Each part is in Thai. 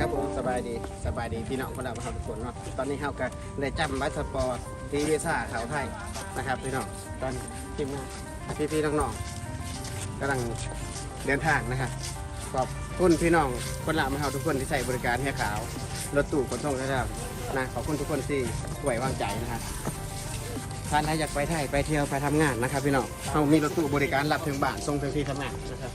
ครับผมสบายดีสบายดีพี่น้องคนละมาทุกคนเนาะตอนนี้เฮาก็ได้จำบัสปอร์ตทีวีซ่าขาวไทยนะครับพี่น้องตอนทีมงานพี่ๆน้องๆกำลังเดินทางนะครับขอบคุณพี่น้องคนละมาเฮาทุกคนที่ใส่บริการให้ขาวรถตู้ขนส่งนะครับนะขอบคุณทุกคนที่ไว้วางใจนะครับท่านใครอยากไปไทยไปเที่ยวไปทำงานนะครับพี่น้องเฮามีรถตู้บริการรับถึงบ้านส่งถึงที่ทำงานนะครับ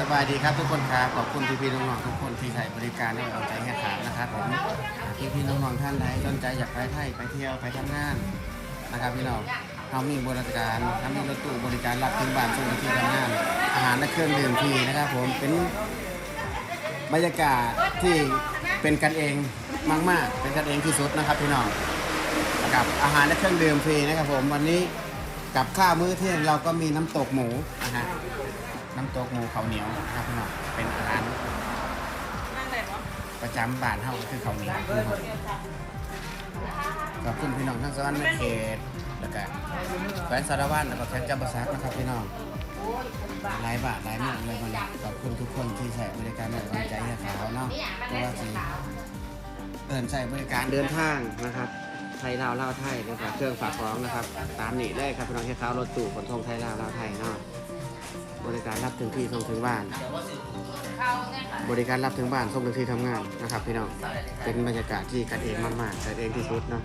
สบายดีครับทุกคนครับขอบคุณพี่ๆน้องๆทุกคนที่ใช้บริการให้เอาใจให้ขามนะครับผมพี่ๆน้องๆท่านใดสนใจอยากไปไทยไปเที่ยวไปทำงานนะครับพี่น้องเรามีบริการทำมีรถตู้บริการรับถึงบ้านส่งถึงที่ทำงาน อาหารและเครื่องดื่มฟรีนะครับผมเป็นบรรยากาศที่เป็นกันเองมาก ๆ เป็นกันเองที่สุดนะครับพี่น้องกับอาหารและเครื่องดื่มฟรีนะครับผมวันนี้กับข้าวมื้อเที่ยงเราก็มีน้ำตกหมูนะฮะ น้ำตกหมูข้าวเหนียวนะครับพี่น้องเป็นอาหารประจำบ้านเฮาก็คือข้าวเหนียวนะครับขอบคุณพี่น้องทั้งสวรรค์ในเขตแล้วก็แฟนสารวัตรแล้วก็แฟนจับประซักนะครับพี่น้องหลายบาทหลายเมืองเลยมันขอบคุณทุกคนที่ใช้บริการในวางใจให้ขาวเนาะเพราะว่าสิเดินใช้บริการเดินทางนะครับไทยลาวลาวไทยนะครับเครื่องฝากของนะครับ ตามนี้เลยครับพี่น้องที่เขารถตู้ขนส่งไทยลาวลาวไทยเนาะ บริการรับถึงที่ส่งถึงบ้าน บริการรับถึงบ้านส่งถึงที่ทำงานนะครับพี่น้อง เป็นบรรยากาศที่กันเองมากๆกันเองที่สุดเนาะ